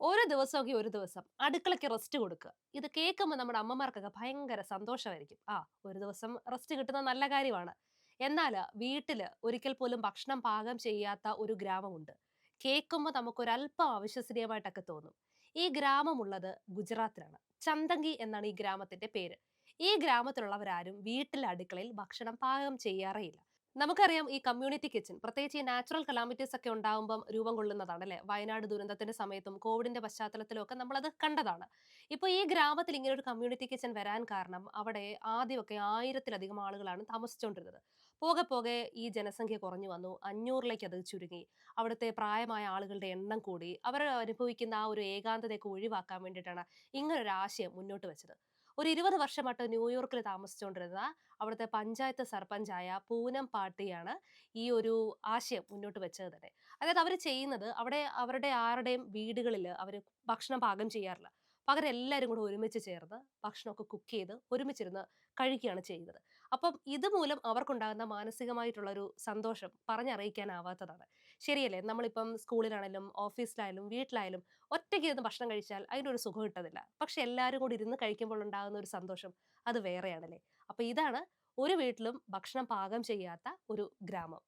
ഓരോ ദിവസമൊക്കെ ഒരു ദിവസം അടുക്കളയ്ക്ക് റെസ്റ്റ് കൊടുക്കുക. ഇത് കേൾക്കുമ്പോൾ നമ്മുടെ അമ്മമാർക്കൊക്കെ ഭയങ്കര സന്തോഷമായിരിക്കും. ആ ഒരു ദിവസം റെസ്റ്റ് കിട്ടുന്ന നല്ല കാര്യമാണ്. എന്നാൽ വീട്ടിൽ ഒരിക്കൽ പോലും ഭക്ഷണം പാകം ചെയ്യാത്ത ഒരു ഗ്രാമമുണ്ട്. കേൾക്കുമ്പോൾ നമുക്കൊരല്പം അവിശ്വസനീയമായിട്ടൊക്കെ തോന്നും. ഈ ഗ്രാമമുള്ളത് ഗുജറാത്തിലാണ്. ചന്തങ്കി എന്നാണ് ഈ ഗ്രാമത്തിന്റെ പേര്. ഈ ഗ്രാമത്തിലുള്ളവരാരും വീട്ടിലെ അടുക്കളയിൽ ഭക്ഷണം പാകം ചെയ്യാറേയില്ല. നമുക്കറിയാം ഈ കമ്മ്യൂണിറ്റി കിച്ചൺ പ്രത്യേകിച്ച് ഈ നാച്ചുറൽ കലാമിറ്റീസ് ഒക്കെ ഉണ്ടാകുമ്പം രൂപം കൊള്ളുന്നതാണ് അല്ലെ? വയനാട് ദുരന്തത്തിന്റെ സമയത്തും കോവിഡിന്റെ പശ്ചാത്തലത്തിലും ഒക്കെ നമ്മളത് കണ്ടതാണ്. ഇപ്പൊ ഈ ഗ്രാമത്തിൽ ഇങ്ങനെ ഒരു കമ്മ്യൂണിറ്റി കിച്ചൺ വരാൻ കാരണം അവിടെ ആദ്യമൊക്കെ ആയിരത്തിലധികം ആളുകളാണ് താമസിച്ചുകൊണ്ടിരുന്നത്. പോകെ പോകെ ഈ ജനസംഖ്യ കുറഞ്ഞു വന്നു അഞ്ഞൂറിലേക്ക് അത് ചുരുങ്ങി. അവിടുത്തെ പ്രായമായ ആളുകളുടെ എണ്ണം കൂടി. അവർ അനുഭവിക്കുന്ന ആ ഒരു ഏകാന്തതയൊക്കെ ഒഴിവാക്കാൻ വേണ്ടിയിട്ടാണ് ഇങ്ങനൊരു ആശയം മുന്നോട്ട് വെച്ചത്. ഒരു ഇരുപത് വർഷമായിട്ട് ന്യൂയോർക്കിൽ താമസിച്ചുകൊണ്ടിരുന്ന അവിടുത്തെ പഞ്ചായത്ത് സർപ്പഞ്ചായ പൂനം പാട്ടിയാണ് ഈ ഒരു ആശയം മുന്നോട്ട് വെച്ചത് തന്നെ. അതായത് അവർ ചെയ്യുന്നത് അവിടെ അവരുടെ ആരുടെയും വീടുകളിൽ അവർ ഭക്ഷണം പാകം ചെയ്യാറില്ല. പകരം എല്ലാവരും കൂടെ ഒരുമിച്ച് ചേർന്ന് ഭക്ഷണമൊക്കെ കുക്ക് ചെയ്ത് ഒരുമിച്ചിരുന്ന് കഴിക്കുകയാണ് ചെയ്യുന്നത്. അപ്പം ഇതുമൂലം അവർക്കുണ്ടാകുന്ന മാനസികമായിട്ടുള്ള ഒരു സന്തോഷം പറഞ്ഞറിയിക്കാനാവാത്തതാണ്. ശരിയല്ലേ? നമ്മളിപ്പം സ്കൂളിലാണെങ്കിലും ഓഫീസിലായാലും വീട്ടിലായാലും ഒറ്റയ്ക്ക് ഇരുന്ന് ഭക്ഷണം കഴിച്ചാൽ അതിനൊരു സുഖം കിട്ടത്തില്ല. പക്ഷെ എല്ലാവരും കൂടി ഇരുന്ന് കഴിക്കുമ്പോൾ ഉണ്ടാകുന്ന ഒരു സന്തോഷം അത് വേറെയാണല്ലേ? അപ്പം ഇതാണ് ഒരു വീട്ടിലും ഭക്ഷണം പാകം ചെയ്യാത്ത ഒരു ഗ്രാമം.